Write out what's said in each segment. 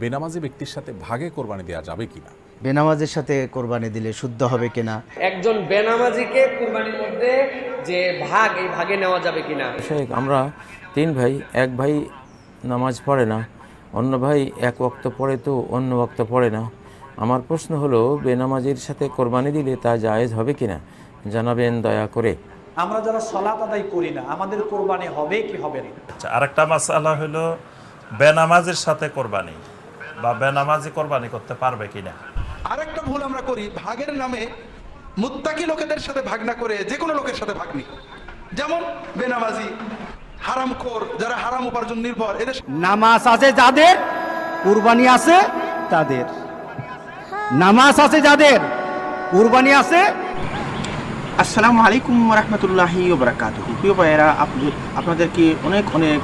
বেনামাজি ব্যক্তির সাথে ভাগে কোরবানি দেওয়া যাবে কিনা? বেনামাজের সাথে কোরবানি দিলে শুদ্ধ হবে কিনা? একজন বেনামাজিকে কুরবানির মধ্যে যে ভাগ এই ভাগে নেওয়া যাবে কিনা? শেখ আমরা তিন ভাই এক ভাই নামাজ পড়ে না অন্য ভাই এক ওক্ত পড়ে তো অন্য ওক্ত পড়ে না। আমার প্রশ্ন হলো বেনামাজির সাথে কোরবানি দিলে তা জায়েজ হবে কিনা? জানাবেন দয়া করে। আমরা যারা সলাত আদায় করি না আমাদের কোরবানি হবে কি হবে না? আচ্ছা আরেকটা মাসালা হলো বেনামাজির সাথে কোরবানি। বা বেনামাজি কোরবানি করতে পারবে কিনা? আরেকটা ভুল আমরা করি ভাগের নামে মুত্তাকি লোকেদের সাথে ভাগ না করে যে কোনো লোকের সাথে ভাগ নিই। যেমন বেনামাজি হারামখোর যারা হারাম উপার্জন নির্ভর এদের নামাজ আছে যাদের কুরবানি আছে তাদের। নামাজ আছে যাদের কুরবানি আছে আসসালামু আলাইকুম রহমতুল্লাহি ওবরাকাতুহু। প্রিয় ভাইয়েরা আপনি- আপনাদেরকে অনেক অনেক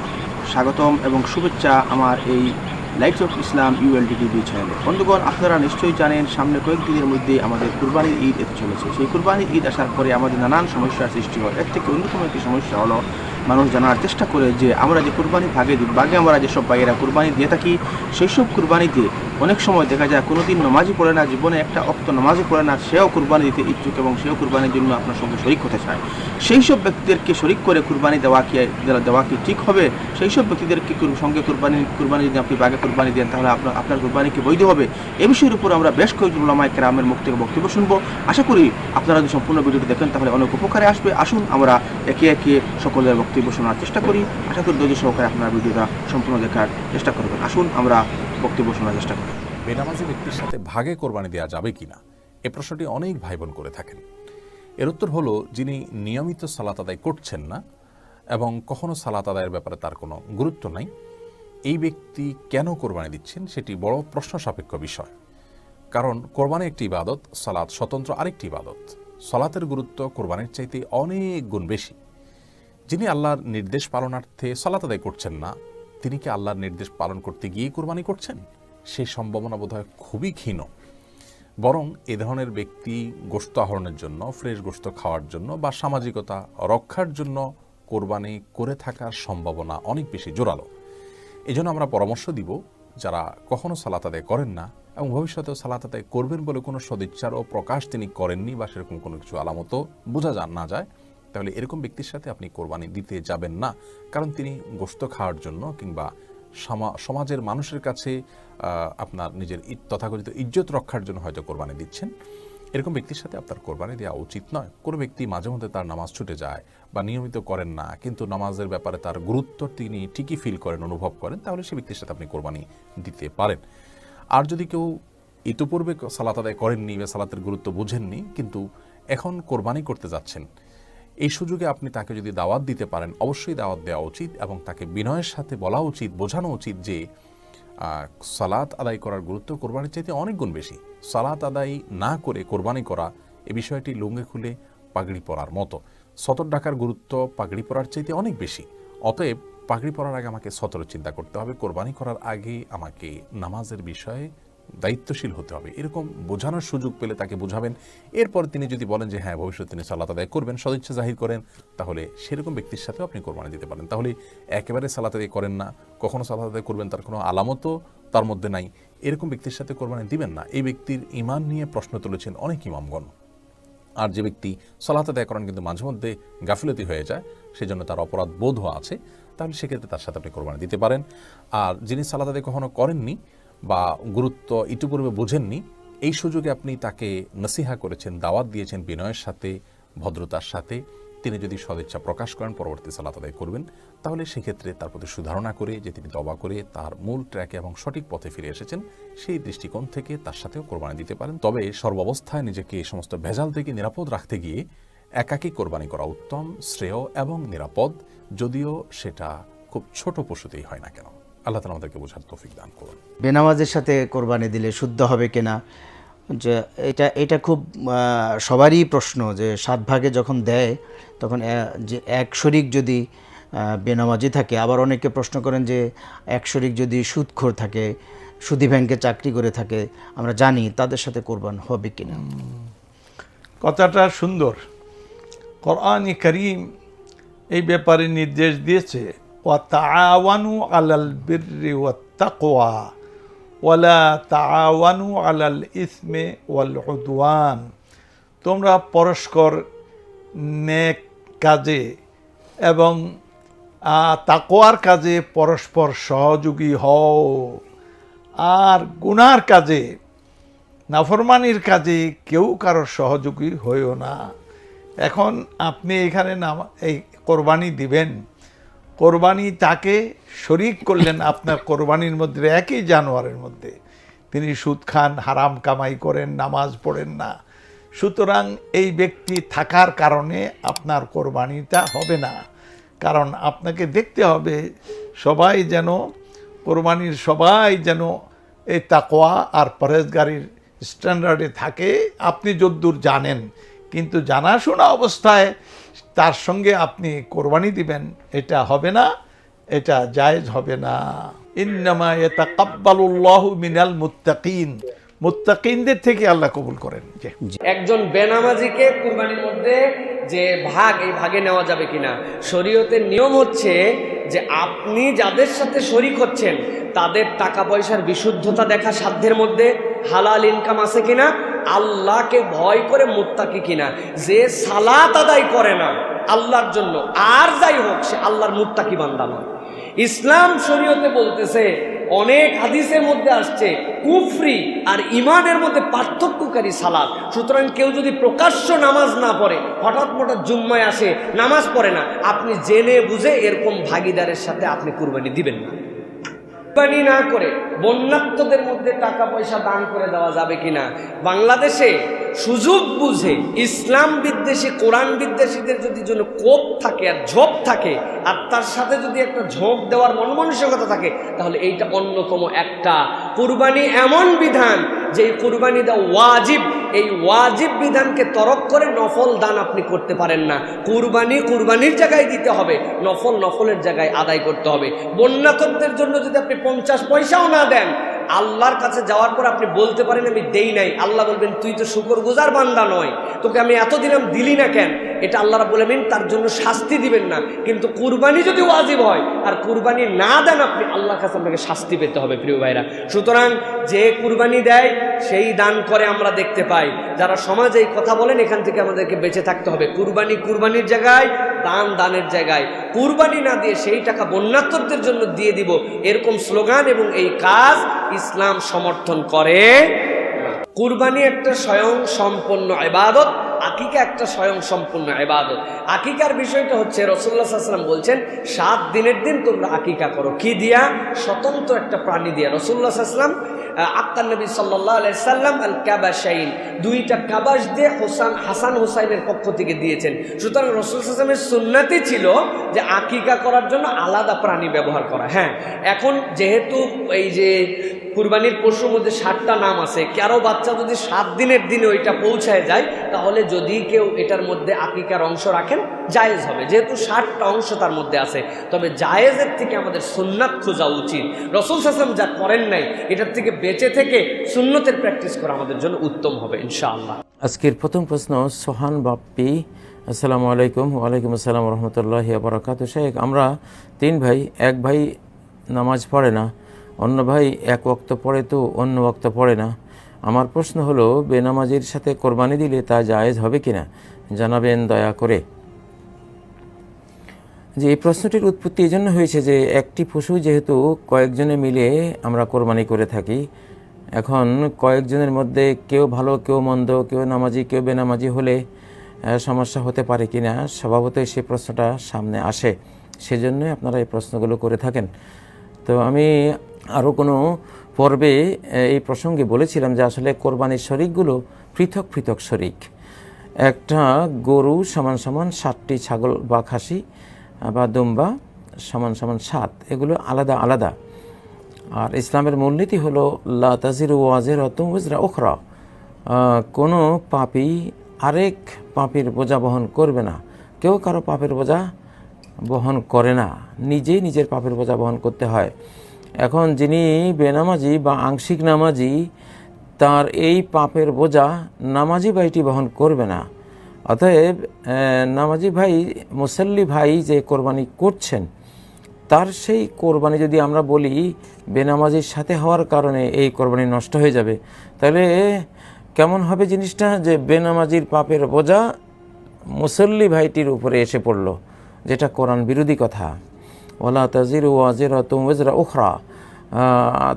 স্বাগতম এবং শুভেচ্ছা আমার এই lights of Islam ULD TV চ্যানেলে বন্ধুগণ, আপনারা নিশ্চয়ই জানেন, সামনে কয়েকদিনের মধ্যে আমাদের কুরবানির ঈদ এতে চলেছে। সেই কুরবানির ঈদ আসার পরে আমাদের নানান সমস্যার সৃষ্টি হয়। এর থেকে অন্যতম একটি সমস্যা হলো, মানুষ জানার চেষ্টা করে যে আমরা যে কুরবানি ভাগে ভাগে আমরা যেসব ভাইয়েরা কুরবানি দিয়ে থাকি, সেই সব কুরবানিতে অনেক সময় দেখা যায় কোনোদিন নামাজই পড়ে না, জীবনে একটা অক্ত নামাজই পড়ে না, সেও কুরবানি দিতে ইচ্ছুক এবং সেও কুরবানির জন্য আপনার সঙ্গে শরিক হতে চায়। সেই সব ব্যক্তিদেরকে শরিক করে কুরবানি দেওয়া কি দেওয়া কি ঠিক হবে? সেই সব ব্যক্তিদেরকে সঙ্গে কুরবানি কুরবানি যদি আপনি বাগে কুরবানি দেন, তাহলে আপনার আপনার কুরবানি কি বৈধ হবে? এ বিষয়ের উপর আমরা বেশ কয়েকজন ওলামাই কেরামের মুখ থেকে বক্তব্য শুনব। আশা করি আপনারা যদি সম্পূর্ণ ভিডিওটি দেখেন, তাহলে অনেক উপকারে আসবে। আসুন, আমরা একে একে সকলের বক্তব্য শোনার চেষ্টা করি। আশা করি ধৈর্য সহকারে আপনারা ভিডিওটা সম্পূর্ণ দেখার চেষ্টা করবেন। আসুন, আমরা বক্তব্য শোনার চেষ্টা করি। বেনামাজি ব্যক্তির সাথে ভাগে কোরবানি দেওয়া যাবে কিনা এ প্রশ্নটি অনেক ভাই বোন করে থাকেন। এর উত্তর হলো, যিনি নিয়মিত সালাত আদায় করছেন না এবং কখনো সালাত আদায়ের ব্যাপারে তার কোনো গুরুত্ব নাই, এই ব্যক্তি কেন কোরবানি দিচ্ছেন সেটি বড় প্রশ্ন সাপেক্ষ বিষয়। কারণ কোরবানি একটি ইবাদত, সালাত স্বতন্ত্র আরেকটি ইবাদত। সালাতের গুরুত্ব কোরবানির চাইতে অনেক গুণ বেশি। যিনি আল্লাহর নির্দেশ পালনার্থে সালাত আদায় করছেন না তিনি কি আল্লাহর নির্দেশ পালন করতে গিয়ে কোরবানি করছেন? সেই সম্ভাবনা বোধহয় খুবই ক্ষীণ। বরং এ ধরনের ব্যক্তি গোস্ত আহরণের জন্য, ফ্রেশ গোস্ত খাওয়ার জন্য বা সামাজিকতা রক্ষার জন্য কোরবানি করে থাকার সম্ভাবনা অনেক বেশি জোরালো। এজন্য আমরা পরামর্শ দিব, যারা কখনো সালাত আদায় করেন না এবং ভবিষ্যতেও সালাত আদায় করবেন বলে কোনো সদিচ্ছার ও প্রকাশ তিনি করেননি বা সেরকম কোনো কিছু আলামতও বোঝা যান না যায় তাহলে এরকম ব্যক্তির সাথে আপনি কোরবানি দিতে যাবেন না। কারণ তিনি গোস্ত খাওয়ার জন্য কিংবা সমা- সমাজের মানুষের কাছে আপনার নিজের তথাকথিত ইজ্জত রক্ষার জন্য হয়তো কোরবানি দিচ্ছেন। এরকম ব্যক্তির সাথে আপনার কোরবানি দেওয়া উচিত নয়। কোনো ব্যক্তি মাঝে মধ্যে তার নামাজ ছুটে যায় বা নিয়মিত করেন না, কিন্তু নামাজের ব্যাপারে তার গুরুত্ব তিনি ঠিকই ফিল করেন, অনুভব করেন, তাহলে সে ব্যক্তির সাথে আপনি কোরবানি দিতে পারেন। আর যদি কেউ ইতোপূর্বে সালাত আদায় করেননি বা সালাতের গুরুত্ব বুঝেননি, কিন্তু এখন কোরবানি করতে যাচ্ছেন এই সুযোগে আপনি তাকে যদি দাওয়াত দিতে পারেন, অবশ্যই দাওয়াত দেওয়া উচিত এবং তাকে বিনয়ের সাথে বলা উচিত, বোঝানো উচিত যে সালাত আদায় করার গুরুত্ব কোরবানির চাইতে অনেক গুণ বেশি। সালাত আদায় না করে কোরবানি করা এ বিষয়টি লুঙ্গে খুলে পাগড়ি পরার মতো। সতর ডাকার গুরুত্ব পাগড়ি পরার চাইতে অনেক বেশি। অতএব পাগড়ি পরার আগে আমাকে সতর চিন্তা করতে হবে। কোরবানি করার আগে আমাকে নামাজের বিষয়ে দায়িত্বশীল হতে হবে। এরকম বোঝানোর সুযোগ পেলে তাকে বোঝাবেন। এরপর তিনি যদি বলেন যে হ্যাঁ ভবিষ্যতে তিনি সালাত আদায় করবেন, সদিচ্ছা জাহির করেন, তাহলে সেরকম ব্যক্তির সাথেও আপনি কোরবানি দিতে পারেন। তাহলে একেবারে সালাত আদায় করেন না, কখনো সালাত আদায় করবেন, তার কোনো আলামতও তার মধ্যে নাই। এরকম ব্যক্তির সাথে কোরবানি দিবেন না। এই ব্যক্তির ইমান নিয়ে প্রশ্ন তুলেছেন অনেক ইমামগণ। আর যে ব্যক্তি সালাত আদায় করেন কিন্তু মাঝে মধ্যে গাফিলতি হয়ে যায়, সেজন্য তার অপরাধ বোধও আছে, তাহলে সেক্ষেত্রে তার সাথে আপনি কোরবানি দিতে পারেন। আর যিনি সালাত আদায় কখনো করেননি বা গুরুত্ব ইতিপূর্বে বোঝেননি, এই সুযোগে আপনি তাকে নসিহা করেছেন, দাওয়াত দিয়েছেন বিনয়ের সাথে, ভদ্রতার সাথে। তিনি যদি সদিচ্ছা প্রকাশ করেন, পরবর্তী সালাত আদায় করবেন, তাহলে সেক্ষেত্রে তার প্রতি সুধারণা করে, যে তিনি দবা করে তার মূল ট্র্যাকে এবং সঠিক পথে ফিরে এসেছেন, সেই দৃষ্টিকোণ থেকে তার সাথেও কোরবানি দিতে পারেন। তবে সর্বাবস্থায় নিজেকে এই সমস্ত ভেজাল থেকে নিরাপদ রাখতে গিয়ে একাকী কোরবানি করা উত্তম, শ্রেয় এবং নিরাপদ, যদিও সেটা খুব ছোট পশুতেই হয় না কেন। আল্লাহ তালা আমাদেরকে বোঝার তৌফিক দান করুন। বেনামাজের সাথে কোরবানি দিলে শুদ্ধ হবে কিনা যে এটা এটা খুব সবারই প্রশ্ন যে সাত ভাগে যখন দেয় তখন যে এক শরিক যদি বেনামাজি থাকে আবার অনেকে প্রশ্ন করেন যে এক শরিক যদি সুদখোর থাকে সুদি ব্যাংকে চাকরি করে থাকে আমরা জানি তাদের সাথে কোরবান হবে কিনা। কথাটা সুন্দর। কোরআন করিম এই ব্যাপারে নির্দেশ দিয়েছে ও তাওয়ানু আলাল বিররি ও তাকোয়া ওয়ালা তাওয়ানু আলাল ইসমে ওয়াল তোমরা পরস্পর নেক কাজে এবং তাকোয়ার কাজে পরস্পর সহযোগী হও। আর গুনার কাজে, নাফরমানির কাজে কেউ কারোর সহযোগী হইও না। এখন আপনি এখানে নাম, এই কোরবানি দিবেন। কোরবানি তাকে শরিক করলেন আপনার কোরবানির মধ্যে, একই জানোয়ারের মধ্যে। তিনি সুদ খান, হারাম কামাই করেন, নামাজ পড়েন না। সুতরাং এই ব্যক্তি থাকার কারণে আপনার কোরবানিটা হবে না। কারণ আপনাকে দেখতে হবে, সবাই যেন, কোরবানির সবাই যেন এই তাকোয়া আর পরেজগারির স্ট্যান্ডার্ডে থাকে। আপনি যদ্দূর জানেন, কিন্তু জানাশোনা অবস্থায় তার সঙ্গে আপনি কোরবানি দিবেন, এটা হবে না, এটা জায়েজ হবে না। ইন্নামা ইয়াতাকাব্বালুল্লাহু মিনাল মুত্তাকিন। মুত্তাকিনদের থেকে আল্লাহ কবুল করেন। একজন বেনামাজিকে কুরবানির মধ্যে যে ভাগ, এই ভাগে নেওয়া যাবে কিনা? শরীয়তের নিয়ম হচ্ছে যে আপনি যাদের সাথে শরিক হচ্ছেন, তাদের টাকা পয়সার বিশুদ্ধতা দেখা সাধ্যের মধ্যে, হালাল ইনকাম আছে কিনা? আল্লাহকে ভয় করে মুত্তাকি কিনা, যে সালাত আদায় করে না আল্লাহর জন্য, আর যাই হোক, সে আল্লাহর মুত্তাকি বান্দা নয়। ইসলাম শরীয়তে বলতেছে, অনেক হাদিসের মধ্যে আসছে, কুফরি আর ইমানের মধ্যে পার্থক্যকারী সালাদ সুতরাং কেউ যদি প্রকাশ্য নামাজ না পড়ে, হঠাৎ হঠাৎ জুম্মায় আসে, নামাজ পড়ে না, আপনি জেনে বুঝে এরকম ভাগিদারের সাথে আপনি কুরবানি দিবেন না। কুরবানি না করে বন্যাত্মদের মধ্যে টাকা পয়সা দান করে দেওয়া যাবে কিনা? বাংলাদেশে সুযোগ বুঝে ইসলাম বিদ্বেষী, কোরআন বিদ্বেষীদের যদি যেন কোপ থাকে আর ঝোপ থাকে, আর তার সাথে যদি একটা ঝোঁক দেওয়ার মনমানসিকতা থাকে, তাহলে এইটা অন্যতম একটা কুরবানি এমন বিধান যে কুরবানি দেওয়া ওয়াজিব, এই ওয়াজিব বিধানকে তরক করে নফল দান আপনি করতে পারেন না। কুরবানি কুরবানির জায়গায় দিতে হবে, নফল নফলের জায়গায় আদায় করতে হবে। বন্যাতকদের জন্য যদি আপনি পঞ্চাশ পয়সাও না দেন আল্লাহর কাছে যাওয়ার পর আপনি বলতে পারেন, আমি দেই নাই। আল্লাহ বলবেন, তুই তো শুকর গুজার বান্দা নয়। তোকে আমি এত দিলাম দিলি না কেন? এটা আল্লাহরা বলবেন তার জন্য শাস্তি দিবেন না। কিন্তু কুরবানি যদি ওয়াজিব হয়, আর কুরবানি না দেন আপনি, আল্লাহর কাছে আপনাকে শাস্তি পেতে হবে, প্রিয় ভাইরা। সুতরাং যে কুরবানি দেয়, সেই দান করে আমরা দেখতে পাই। যারা সমাজে এই কথা বলেন, এখান থেকে আমাদেরকে বেঁচে থাকতে হবে। কুরবানি কুরবানির জায়গায় দান দানের জায়গায় কুরবানি না দিয়ে সেই টাকা বন্যাত্মদের জন্য দিয়ে দিব, এরকম স্লোগান এবং এই কাজ ইসলাম সমর্থন করে কুরবানি একটা স্বয়ং সম্পন্ন ইবাদত আকিকা একটা স্বয়ং সম্পূর্ণ ইবাদত। আকিকার বিষয়টা হচ্ছে রসুল্লাহ সাল্লাম বলছেন, সাত দিনের দিন তোমরা আকিকা করো। কি দিয়া? স্বতন্ত্র একটা প্রাণী দিয়া। রসুল্লাহ সাল্লাম আক্তার নবী সাল্লাহ সাল্লাম আল কাবাসাইন দুইটা কাবাস দিয়ে হোসান, হাসান হোসাইনের পক্ষ থেকে দিয়েছেন। সুতরাং রসুল আসলামের সুন্নাতি ছিল যে আকিকা করার জন্য আলাদা প্রাণী ব্যবহার করা। হ্যাঁ এখন যেহেতু এই যে কুরবানির পশুর মধ্যে ষাটটা নাম আছে। কারও বাচ্চা যদি সাত দিনের দিনে ওইটা পৌঁছায় যায়, তাহলে যদি কেউ এটার মধ্যে আকিকার অংশ রাখেন, জায়েজ হবে। যেহেতু ষাটটা অংশ তার মধ্যে আছে, তবে জায়েজের থেকে আমাদের সুন্নাত খোঁজা উচিত। রসুল হাসলাম যা করেন নাই, এটার থেকে বেঁচে থেকে সুন্নতের প্র্যাকটিস করা আমাদের জন্য উত্তম হবে, ইনশাআল্লাহ। আজকের প্রথম প্রশ্ন, সোহান বাপ্পি, আসসালামু আলাইকুম, ওয়ালাইকুম আসসালাম রহমতুল্লাহ বরাকাত শেখ, আমরা তিন ভাই, এক ভাই নামাজ পড়ে না অন্য ভাই এক ওক্ত পড়ে তো অন্য ওক্ত পড়ে না। আমার প্রশ্ন হলো, বেনামাজির সাথে কোরবানি দিলে তা জায়েজ হবে কিনা? জানাবেন দয়া করে। যে এই প্রশ্নটির উৎপত্তি এই জন্য হয়েছে যে, একটি পশু যেহেতু কয়েকজনে মিলে আমরা কোরবানি করে থাকি, এখন কয়েকজনের মধ্যে কেউ ভালো, কেউ মন্দ, কেউ নামাজি, কেউ বেনামাজি হলে সমস্যা হতে পারে কি না স্বভাবতই সেই প্রশ্নটা সামনে আসে। সেজন্যই আপনারা এই প্রশ্নগুলো করে থাকেন। তো আমি আরও কোনো পর্বে এই প্রসঙ্গে বলেছিলাম যে আসলে কোরবানির শরিকগুলো পৃথক পৃথক শরিক। একটা গরু সমান সমান সাতটি ছাগল বা খাসি, বা দুম্বা সমান সমান সাত, এগুলো আলাদা আলাদা। আর ইসলামের মূলনীতি হলো, লা তাজির ওয়াজের অতুম উজরা ওখরা কোনো পাপি আরেক পাপির বোঝা বহন করবে না। কেউ কারও পাপের বোঝা বহন করে না। নিজেই নিজের পাপের বোঝা বহন করতে হয়। এখন যিনি বেনামাজি বা আংশিক নামাজি, তার এই পাপের বোঝা নামাজি ভাইটি বহন করবে না। অতএব নামাজি ভাই, মুসল্লি ভাই যে কোরবানি করছেন, তার সেই কোরবানি যদি আমরা বলি, বেনামাজির সাথে হওয়ার কারণে এই কোরবানি নষ্ট হয়ে যাবে। তাহলে কেমন হবে জিনিসটা? যে বেনামাজির পাপের বোঝা মুসল্লি ভাইটির উপরে এসে পড়ল, যেটা কোরআন বিরোধী কথা। ওলা তাজির ওয়াজিরা তুমজরা উখরা।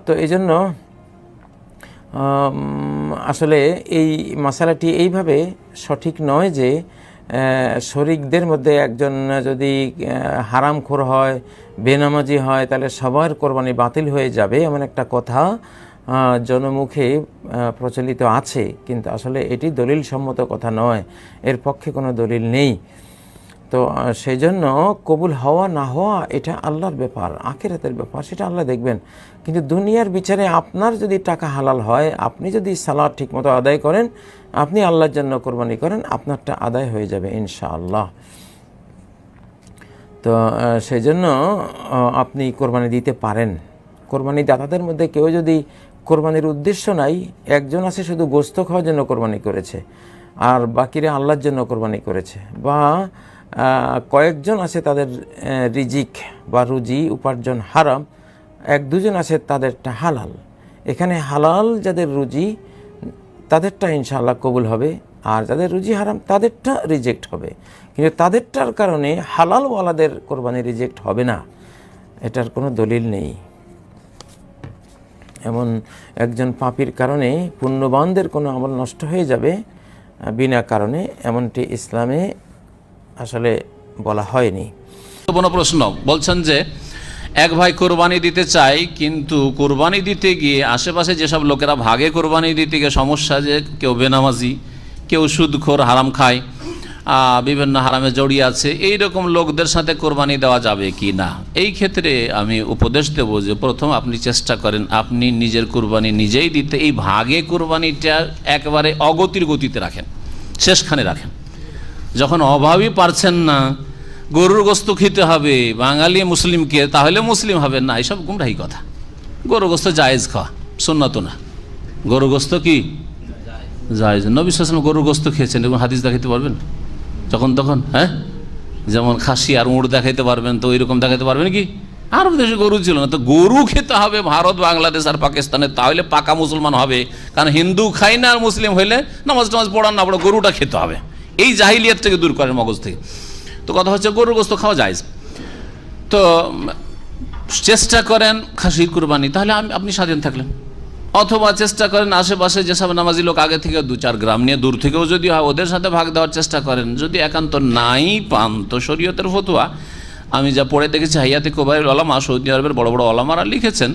তো এই জন্য আসলে এই মশালাটি এইভাবে সঠিক নয় যে শরিকদের মধ্যে একজন যদি হারামখোর হয়, বেনামাজি হয়, তাহলে সবার কোরবানি বাতিল হয়ে যাবে এমন একটা কথা জনমুখে প্রচলিত আছে। কিন্তু আসলে এটি দলিল সম্মত কথা নয়। এর পক্ষে কোনো দলিল নেই। তো সেই জন্য কবুল হওয়া না হওয়া এটা আল্লাহর ব্যাপার, আখেরাতের ব্যাপার, সেটা আল্লাহ দেখবেন। কিন্তু দুনিয়ার বিচারে আপনার যদি টাকা হালাল হয়, আপনি যদি সালাদ ঠিকমতো আদায় করেন, আপনি আল্লাহর জন্য কোরবানি করেন, আপনারটা আদায় হয়ে যাবে ইনশাআল্লাহ। তো সেই জন্য আপনি কোরবানি দিতে পারেন। কোরবানি দাতাদের মধ্যে কেউ যদি কোরবানির উদ্দেশ্য নাই, একজন আছে শুধু গোস্ত খাওয়ার জন্য কোরবানি করেছে, আর বাকিরা আল্লাহর জন্য কোরবানি করেছে, বা কয়েকজন আছে তাদের রিজিক বা রুজি উপার্জন হারাম, এক দুজন আছে তাদেরটা হালাল। এখানে হালাল যাদের রুজি, তাদেরটা ইনশাআল্লাহ কবুল হবে, আর যাদের রুজি হারাম, তাদেরটা রিজেক্ট হবে। কিন্তু তাদেরটার কারণে হালালওয়ালাদের কোরবানি রিজেক্ট হবে না। এটার কোনো দলিল নেই। এমন একজন পাপির কারণে পুণ্যবানদের কোনো আমল নষ্ট হয়ে যাবে বিনা কারণে। এমনটি ইসলামে আসলে বলা হয়নি। কোনো প্রশ্ন। বলছেন যে, এক ভাই কোরবানি দিতে চাই কিন্তু কোরবানি দিতে গিয়ে আশেপাশে যেসব লোকেরা ভাগে কোরবানি দিতে গিয়ে সমস্যা যে, কেউ বেনামাজি, কেউ সুদখোর, হারাম খায় বিভিন্ন হারামে জড়িয়ে আছে এই রকম লোকদের সাথে কোরবানি দেওয়া যাবে কি না? এই ক্ষেত্রে আমি উপদেশ দেব যে, প্রথম আপনি চেষ্টা করেন আপনি নিজের কোরবানি নিজেই দিতে, এই ভাগে কোরবানিটা একবারে অগতির গতিতে রাখেন, শেষখানে রাখেন। যখন অভাবই পারছেন না, গরুর গোস্ত খেতে হবে, বাঙালি মুসলিমকে তাহলে মুসলিম হবে না, এসব গুমরাহি কথা। গরু গোস্ত জায়েজ খাওয়া, সুন্নত না। গরু গোস্ত কি? জায়েজ। নবী সালাম গরুর গোস্ত খেয়েছেন এবং হাদিস দেখাইতে পারবেন? যখন তখন হ্যাঁ? যেমন খাসি আর উঁড় দেখাইতে পারবেন, তো ওইরকম দেখাইতে পারবেন কি? আরব দেশে গরু ছিল না, তো গরু খেতে হবে ভারত, বাংলাদেশ আর পাকিস্তানে, তাহলে পাকা মুসলমান হবে। কারণ হিন্দু খাই না আর মুসলিম হইলে নামাজ টামাজ পড়ান না পড়া গরুটা খেতে হবে। এই জাহিলিয়াত থেকে দূর করেন মগজ থেকে। তো কথা হচ্ছে গরুর গোস্ত খাওয়া যায় তো চেষ্টা করেন খাসির কুরবানি, তাহলে আমি আপনি স্বাধীন থাকলেন। অথবা চেষ্টা করেন আশেপাশে যেসব নামাজি লোক আগে থেকে দু চার গ্রাম নিয়ে দূর থেকেও যদি হয় ওদের সাথে ভাগ দেওয়ার চেষ্টা করেন। যদি একান্ত নাই পান, তো শরীয়তের ফতুয়া। আমি যা পড়ে দেখেছি, হাইয়াতে কোবাইর ওলামা, সৌদি আরবের বড় বড় ওলামারা লিখেছেন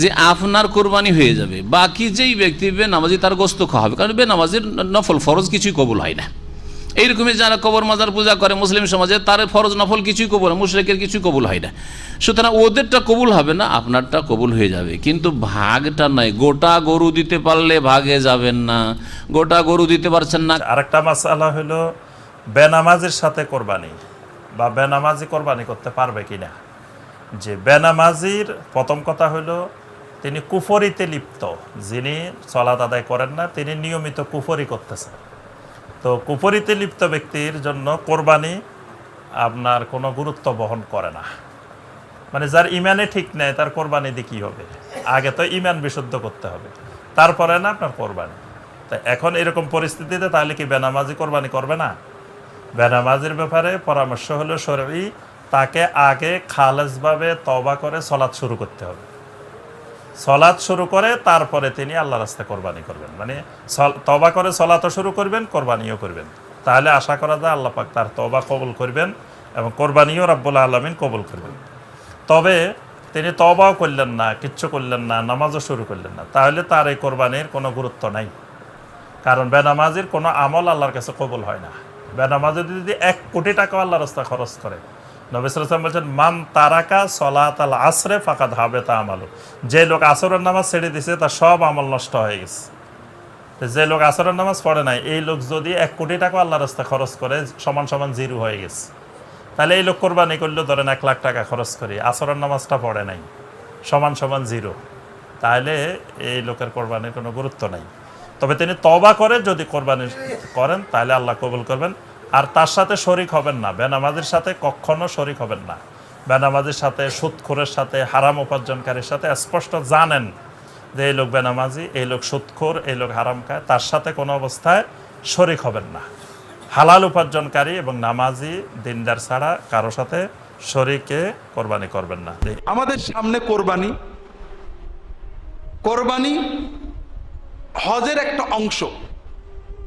যে আপনার কোরবানি হয়ে যাবে। বাকি যেই ব্যক্তি বে নামাজি তার গোস্ত খাওয়া হবে কারণ বে নামাজির নফল ফরজ কিছুই কবুল হয় না। এইরকমই যারা কবর মাজার পূজা করে মুসলিম সমাজে, তার ফরজ নফল কিছুই কবুল মুশরেকের কিছুই কবুল হয় না। সুতরাং ওদেরটা কবুল হবে না, আপনারটা কবুল হয়ে যাবে। কিন্তু ভাগটা নাই গোটা গরু দিতে পারলে ভাগে যাবেন না। গোটা গরু দিতে পারছেন না। আরেকটা মাসালা হলো, বেনামাজির সাথে কোরবানি, বা বেনামাজি কোরবানি করতে পারবে কিনা? যে বেনামাজির প্রথম কথা হলো, তিনি কুফরিতে লিপ্ত। যিনি চলাত আদায় করেন না, তিনি নিয়মিত কুফরি করতেছেন। তো কুফরিতে লিপ্ত ব্যক্তির জন্য কোরবানি আপনার কোনো গুরুত্ব বহন করে না। মানে যার ইমানে ঠিক নেই, তার কোরবানি দিয়ে কী হবে? আগে তো ইমান বিশুদ্ধ করতে হবে, তারপরে না আপনার কোরবানি। তা এখন এরকম পরিস্থিতিতে তাহলে কি বেনামাজি কোরবানি করবে না? বেনামাজির ব্যাপারে পরামর্শ হলো শরী তাকে আগে খালেজভাবে তবা করে সলাৎ শুরু করতে হবে। সলাৎ শুরু করে, তারপরে তিনি আল্লাহ রাস্তায় কোরবানি করবেন। মানে তবা করে সলাতও শুরু করবেন, কোরবানিও করবেন। তাহলে আশা করা যায় আল্লাহ পাক তার তবা কবুল করবেন এবং কোরবানিও রব্বুল আলমিন কবুল করবেন। তবে তিনি তবাও করলেন না, কিচ্ছু করলেন না, নামাজও শুরু করলেন না। তাহলে তার এই কোরবানির কোনো গুরুত্ব নাই। কারণ বেনামাজির কোনো আমল আল্লাহর কাছে কবুল হয় না। বেনামাজি যদি এক কোটি টাকা আল্লাহ রাস্তা খরচ করে নবিসাম বলছেন, মান তারাকা সলাত আল ফাঁকা ধাবে তা আমালু। যে লোক আসরের নামাজ ছেড়ে দিছে, তার সব আমল নষ্ট হয়ে গেছে। যে লোক আসরের নামাজ পড়ে নাই, এই লোক যদি এক কোটি টাকা আল্লাহ রাস্তা খরচ করে, সমান সমান জিরো হয়ে গেছে। তাহলে এই লোক কোরবানি করল, ধরেন এক লাখ টাকা খরচ করে, আসরের নামাজটা পড়ে নাই, সমান সমান জিরো। তাহলে এই লোকের কোরবানির কোনো গুরুত্ব নাই। তবে তিনি তবা করে যদি কোরবানি করেন, তাহলে আল্লাহ কবুল করবেন। আর তার সাথে শরিক হবেন না। বেনামাজির সাথে কখনো শরিক হবেন না। বেনামাজির সাথে সুৎখোরের সাথে, হারাম উপার্জনকারীর সাথে স্পষ্ট জানেন যে এই লোক বেনামাজি, এই লোক সুৎখোর, এই লোক হারাম খায়। তার সাথে কোনো অবস্থায় শরিক হবেন না। হালাল উপার্জনকারী এবং নামাজি, দিনদার ছাড়া কারও সাথে শরিকে কোরবানি করবেন না। আমাদের সামনে কোরবানি। কোরবানি হজের একটা অংশ।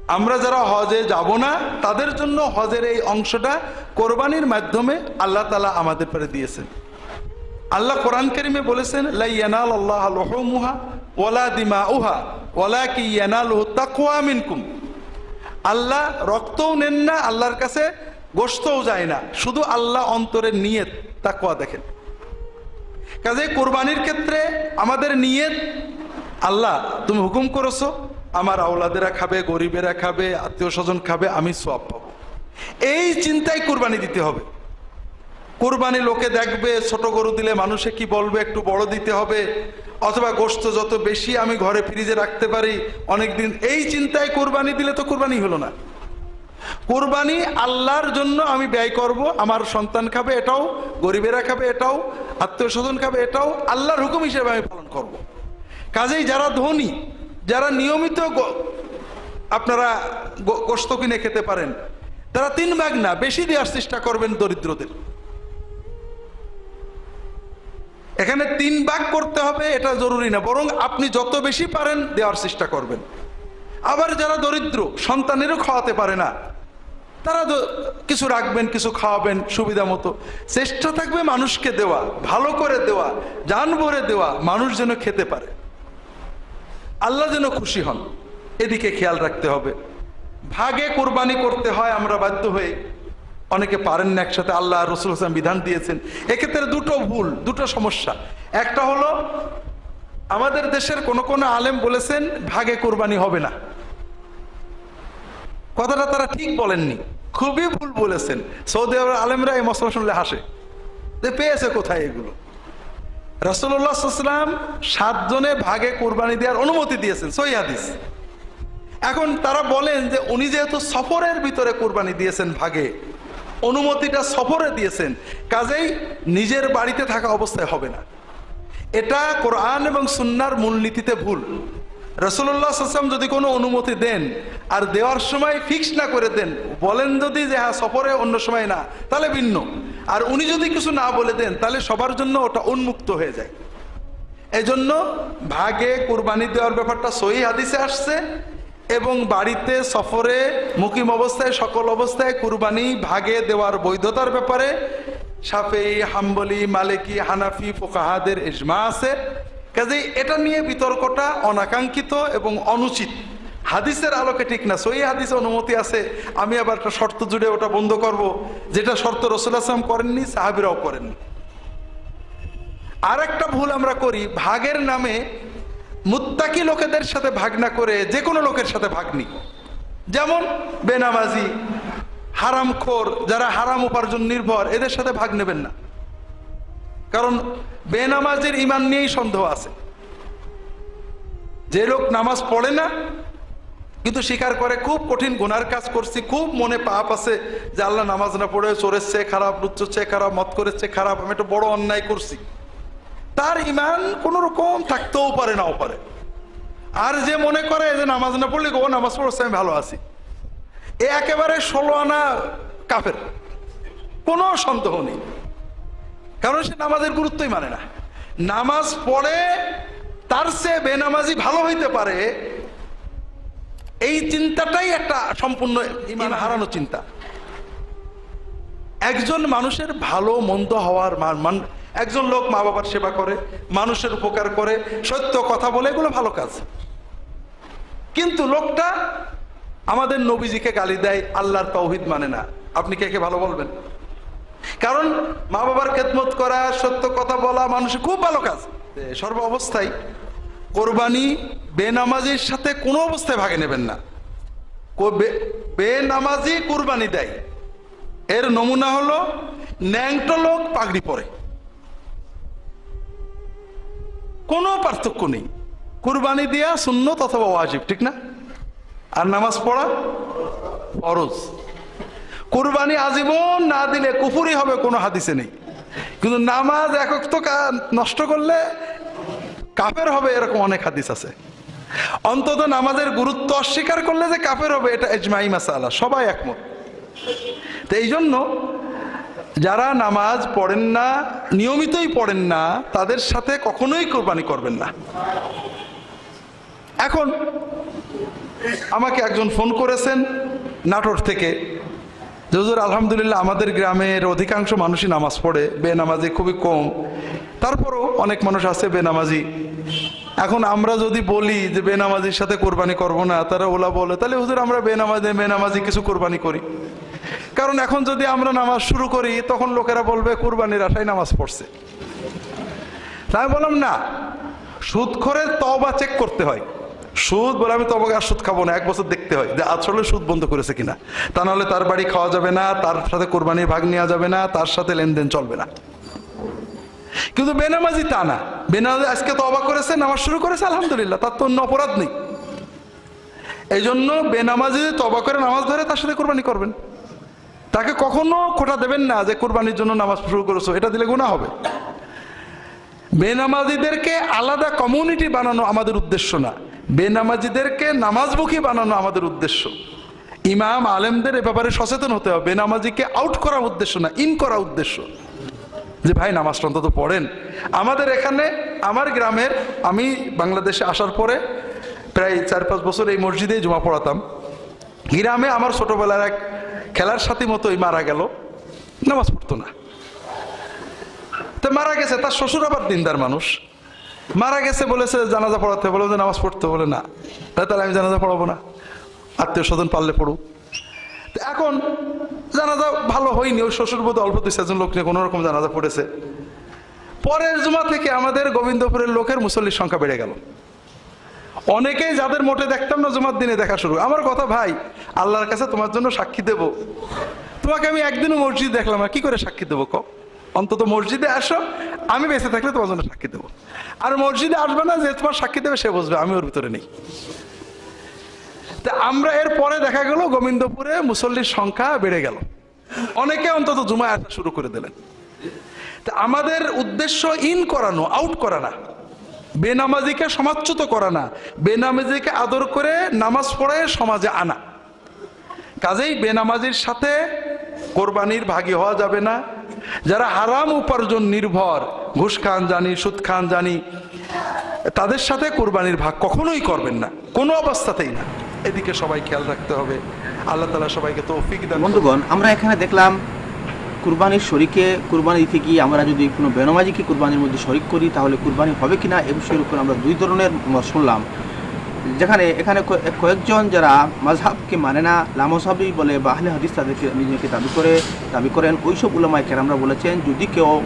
আমরা যারা হজে যাব না, তাদের জন্য হজের এই অংশটা কোরবানির মাধ্যমে আল্লাহ তালা আমাদের পরে দিয়েছেন। আল্লাহ কোরআন করিমে বলেছেন লাইয়ানাল আল্লাহ লহমুহা ওলা দিমা উহা ওলা কি ইয়ানাল তাকুয়া মিনকুম। আল্লাহ রক্তও নেন না, আল্লাহর কাছে গোস্তও যায় না। শুধু আল্লাহ অন্তরের নিয়ত তাকুয়া দেখেন। কাজে কোরবানির ক্ষেত্রে আমাদের নিয়ত, আল্লাহ, তুমি হুকুম করেছ আমার আওলাদেরা খাবে, গরিবেরা খাবে, আত্মীয় স্বজন খাবে, আমি সব পাবো। এই চিন্তায় কোরবানি দিতে হবে। কোরবানি লোকে দেখবে, ছোট গরু দিলে মানুষে কি বলবে, একটু বড় দিতে হবে, অথবা গোস্ত যত বেশি আমি ঘরে ফ্রিজে রাখতে পারি, অনেকদিন এই চিন্তায় কোরবানি দিলে তো কোরবানি হলো না। কোরবানি আল্লাহর জন্য আমি ব্যয় করব, আমার সন্তান খাবে এটাও, গরিবেরা খাবে এটাও, আত্মীয় স্বজন খাবে এটাও, আল্লাহর হুকুম হিসেবে আমি পালন করব। কাজেই যারা ধনী যারা নিয়মিত আপনারা গোস্ত কিনে খেতে পারেন, তারা তিন ভাগ না, বেশি দেওয়ার চেষ্টা করবেন দরিদ্রদের। এখানে তিন ভাগ করতে হবে, এটা জরুরি না, বরং আপনি যত বেশি পারেন দেওয়ার চেষ্টা করবেন। আবার যারা দরিদ্র, সন্তানেরও খাওয়াতে পারে না, তারা কিছু রাখবেন, কিছু খাওয়াবেন, সুবিধা মতো। চেষ্টা থাকবে মানুষকে দেওয়া, ভালো করে দেওয়া জান ভরে দেওয়া, মানুষ যেন খেতে পারে। আল্লাহ যেন খুশি হন। এদিকে খেয়াল রাখতে হবে। ভাগে কোরবানি করতে হয় আমরা বাধ্য হয়ে। অনেকে পারেন না একসাথে আল্লাহ রসুল হোসেন বিধান দিয়েছেন। এক্ষেত্রে দুটো ভুল, দুটো সমস্যা। একটা হলো, আমাদের দেশের কোন কোন আলেম বলেছেন, ভাগে কোরবানি হবে না। কথাটা তারা ঠিক বলেননি। খুবই ভুল বলেছেন। সৌদি আরবের আলেমরা এই মশলা শুনলে হাসে। যে পেয়েছে কোথায় এগুলো? রসুল্লাহাম সাতজনে ভাগে কোরবানি দেওয়ার অনুমতি দিয়েছেন সৈয়াদিস এখন তারা বলেন যে উনি যেহেতু সফরের ভিতরে কোরবানি দিয়েছেন ভাগে, অনুমতিটা সফরে দিয়েছেন, কাজেই নিজের বাড়িতে থাকা অবস্থায় হবে না। এটা কোরআন এবং সুন্নার মূলনীতিতে ভুল। রসুল্লাহ আসলাম যদি কোনো অনুমতি দেন আর দেওয়ার সময় ফিক্স না করে দেন, বলেন যদি যে হ্যাঁ সফরে অন্য সময় না, তাহলে ভিন্ন। আর উনি যদি কিছু না বলে দেন, তাহলে সবার জন্য ওটা উন্মুক্ত হয়ে যায়। এজন্য ভাগে কুরবানি দেওয়ার ব্যাপারটা সহি হাদিসে আসছে এবং বাড়িতে সফরে মুকিম অবস্থায়, সকল অবস্থায় কুরবানি ভাগে দেওয়ার বৈধতার ব্যাপারে সাফেই, হাম্বলি, মালিকি, হানাফি, ফোকাহাদের ইজমা আছে। কাজেই এটা নিয়ে বিতর্কটা অনাকাঙ্ক্ষিত এবং অনুচিত। হাদিসের আলোকে ঠিক না সই হাদিসে অনুমতি আছে, আমি আবার একটা শর্ত জুড়ে ওটা বন্ধ করব, যেটা শর্ত রসুল আসলাম করেননি, সাহাবিরাও করেননি। আর একটা ভুল আমরা করি, ভাগের নামে মুত্তাকি লোকেদের সাথে ভাগ না করে যে কোনো লোকের সাথে ভাগ নিই। যেমন বেনামাজি, হারামখোর, যারা হারাম উপার্জন নির্ভর, এদের সাথে ভাগ নেবেন না। কারণ বেনামাজির ইমান নিয়েই সন্দেহ আছে। যে লোক নামাজ পড়ে না, কিন্তু স্বীকার করে খুব কঠিন গুনার কাজ করছি, খুব মনে পাপ আছে যে আল্লাহ নামাজ না পড়ে চোরের চেয়ে খারাপ, লুচ্চর চেয়ে খারাপ মত করেছে খারাপ, আমি একটা বড় অন্যায় করছি। তার ইমান কোন রকম থাকতেও পারে, নাও পারে। আর যে মনে করে যে নামাজ না পড়লে ও নামাজ পড়ছে, আমি ভালো আছি। এ একেবারে ষোলো আনা কাফের। কোনো সন্দেহ নেই। কারণ সে নামাজের গুরুত্বই মানে না। নামাজ পড়ে তার সে বেনামাজি ভালো হইতে পারে, এই চিন্তাটাই একটা সম্পূর্ণ হারানো চিন্তা। একজন মানুষের ভালো মন্দ হওয়ার মান একজন লোক মা বাবার সেবা করে, মানুষের উপকার করে, সত্য কথা বলে, এগুলো ভালো কাজ। কিন্তু লোকটা আমাদের নবীজিকে গালি দেয়, আল্লাহর তৌহিদ মানে না। আপনি কে কে ভালো বলবেন? কারণ মা বাবার খেদমত করা, সত্য কথা বলা মানুষের খুব ভালো কাজ। সর্ব অবস্থায় কোরবানি বেনামাজির সাথে কোনো অবস্থায় ভাগে নেবেন না। বেনামাজি কোরবানি দেয়। এর নমুনা হলো ন্যাংটো লোক পাগড়ি পরে। কোনো পার্থক্য নেই। কুরবানি দেয়া শূন্য অথবা ওয়াজিব, ঠিক না? আর নামাজ পড়া ফরজ। কুরবানি আজীবন না দিলে কুফুরি হবে কোনো হাদিসে নেই। কিন্তু নামাজ একক তো নষ্ট করলে কাফের হবে এরকম অনেক হাদিস আছে। অন্তত নামাজের গুরুত্ব অস্বীকার করলে যে কাফের হবে, এটা এজমাই মাসালা, সবাই একমত। তো এই জন্য যারা নামাজ পড়েন না, নিয়মিতই পড়েন না, তাদের সাথে কখনোই কোরবানি করবেন না। এখন আমাকে একজন ফোন করেছেন নাটোর থেকে। হুজুর, আলহামদুলিল্লাহ আমাদের গ্রামের অধিকাংশ মানুষই নামাজ পড়ে, বেনামাজি খুবই কম। তারপরও অনেক মানুষ আছে বেনামাজি। এখন আমরা যদি বলি যে বেনামাজির সাথে কোরবানি করব না, তারা ওলা বলে, তাহলে হুজুর আমরা বেনামাজি বেনামাজি কিছু কোরবানি করি। কারণ এখন যদি আমরা নামাজ শুরু করি, তখন লোকেরা বলবে কোরবানির আশায় নামাজ পড়ছে। তাই বললাম না সুদ করে তবা চেক করতে হয়। সুদ বলে আমি তবাকে আর সুদ খাব না, এক বছর দেখতে হয় যে আসলে সুদ বন্ধ করেছে কিনা। তা নাহলে তার বাড়ি খাওয়া যাবে না, তার সাথে কোরবানির ভাগ নেওয়া যাবে না, তার সাথে লেনদেন চলবে না। কিন্তু বেনামাজি তা না। বেনামাজি আজকে তবা করেছে, নামাজ শুরু করেছে, আলহামদুলিল্লাহ, তার তো অন্য অপরাধ নেই। এই জন্য বেনামাজি তবা করে নামাজ ধরে, তার সাথে কোরবানি করবেন। তাকে কখনো খোটা দেবেন না যে কোরবানির জন্য নামাজ শুরু করেছ, এটা দিলে গুণা হবে। বেনামাজিদেরকে আলাদা কমিউনিটি বানানো আমাদের উদ্দেশ্য না। বেনামাজিদেরকে নামাজমুখী বানানো আমাদের উদ্দেশ্য। ইমাম আলেমদের এ ব্যাপারে সচেতন হতে হবে। বেনামাজিকে আউট করা উদ্দেশ্য না ইন করা উদ্দেশ্য। যে ভাই, নামাজটা অন্তত পড়েন। আমাদের এখানে, আমার গ্রামের, আমি বাংলাদেশে আসার পরে প্রায় চার পাঁচ বছর এই মসজিদেই জমা পড়াতাম। গ্রামে আমার ছোটবেলার এক খেলার সাথী মতোই মারা গেল। নামাজ পড়তো না। তো মারা গেছে, তার শ্বশুর আবার দিনদার মানুষ। মারা গেছে বলেছে, জানাজা পড়াতে বলে যে নামাজ পড়তে বলে না। তাহলে আমি জানাজা পড়াবো না। আত্মীয় স্বজন পারলে পড়ুক। এখন জানাজা ভালো হয়নি ওই শ্বশুর বোধ অল্প দুই চারজন লোক নিয়ে কোনো রকম জানাজা পড়েছে। পরের জুমা থেকে আমাদের গোবিন্দপুরের লোকের মুসল্লির সংখ্যা বেড়ে গেল। অনেকেই যাদের মোটে দেখতাম না জুমার দিনে দেখা শুরু। আমার কথা ভাই, আল্লাহর কাছে তোমার জন্য সাক্ষী দেব। তোমাকে আমি একদিনও মসজিদ দেখলাম না, কি করে সাক্ষী দেবো ক অন্তত মসজিদে আসো, আমি বেঁচে থাকলে তোমার জন্য সাক্ষী দেবো। আর মসজিদে আসবে না, যে তোমার সাক্ষী দেবে সে বসবে আমি ওর ভিতরে নেই। তা আমরা এর পরে দেখা গেল, গোবিন্দপুরে মুসল্লির সংখ্যা বেড়ে গেল। অনেকে অন্তত জুমায় আসা শুরু করে দিলেন। তা আমাদের উদ্দেশ্য ইন করানো আউট করা না বেনামাজিকে সমাচ্যুত করা না বেনামাজিকে আদর করে নামাজ পড়ে সমাজে আনা। কাজেই বেনামাজির সাথে কোরবানির ভাগী হওয়া যাবে না। যারা হারাম উপার্জন নির্ভর, ঘুষ খান জানি, সুদ খান জানি, তাদের সাথে কোরবানির ভাগ কখনোই করবেন না। কোনো অবস্থাতেই না। এদিকে সবাই খেয়াল রাখতে হবে। আল্লাহ তালা সবাইকে তৌফিক দান। বন্ধুগণ, আমরা এখানে দেখলাম কুরবানির শরীকে কুরবানি দিতে গিয়ে আমরা যদি কোনো বেনমাজিকে কুরবানির মধ্যে শরিক করি, তাহলে কুরবানি হবে কিনা, এ বিষয়ের উপর আমরা দুই ধরনের শুনলাম। যেখানে এখানে কয়ে- কয়েকজন যারা মাঝহাবকে মানে না, লামসাবি বলে বা আহলে হাদিস তাদেরকে নিজেকে দাবি করে, দাবি করেন। ওইসব উলামায় কেরামরা বলেছেন, যদি কেউ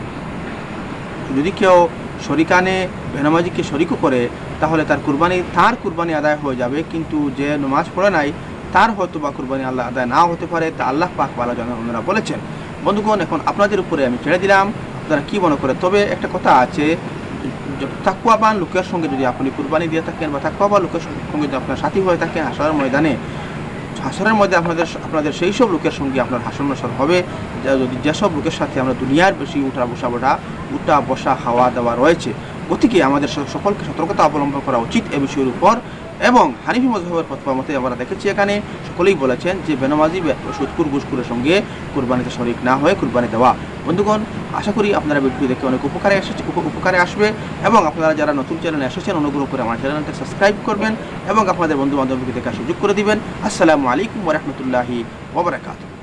যদি কেউ শরিকানে বেনামাজিকে শরিকও করে, তাহলে তার কুরবানি তার কুরবানি আদায় হয়ে যাবে। কিন্তু যে নমাজ পড়ে নাই, তার হয়তো বা কুরবানি আল্লাহ আদায় না হতে পারে। তা আল্লাহ পাক বালা জানা ওনারা বলেছেন। বন্ধুগণ, এখন আপনাদের উপরে আমি ছেড়ে দিলাম। আপনারা কি মনে করে তবে একটা কথা আছে তাকুয়াবান লোকের সঙ্গে যদি আপনি কুরবানি দিয়ে থাকেন বা তাকুয়াবান লোকের সঙ্গে যদি আপনার সাথী হয়ে থাকেন হাসার ময়দানে, হাসরের মধ্যে আপনাদের আপনাদের সেই সব লোকের সঙ্গে আপনার হাসন নসর হবে। যদি যেসব লোকের সাথে আমরা দুনিয়ার বেশি উঠা বসা বসা, উঠা বসা হাওয়া দেওয়া রয়েছে, গতিকে আমাদের সকলকে সতর্কতা অবলম্বন করা উচিত এ বিষয়ের উপর। এবং হানিফি মজাহের ফতোয়া মতে আমরা দেখেছি এখানে সকলেই বলেছেন যে বেনামাজি সুৎকুর গুসকুরের সঙ্গে কুরবানিতে শরিক না হয়ে কুরবানি দেওয়া। বন্ধুগণ, আশা করি আপনারা ভিডিও দেখে অনেক উপকারে এসেছে উপ- উপকারে আসবে এবং আপনারা যারা নতুন চ্যানেলে এসেছেন, অনুগ্রহ করে আমার চ্যানেলটা সাবস্ক্রাইব করবেন এবং আপনাদের বন্ধু বান্ধবকে দেখার সুযোগ করে দিবেন। আসসালামু আলাইকুম ওরহমতুল্লাহি ওবরাকাতুহ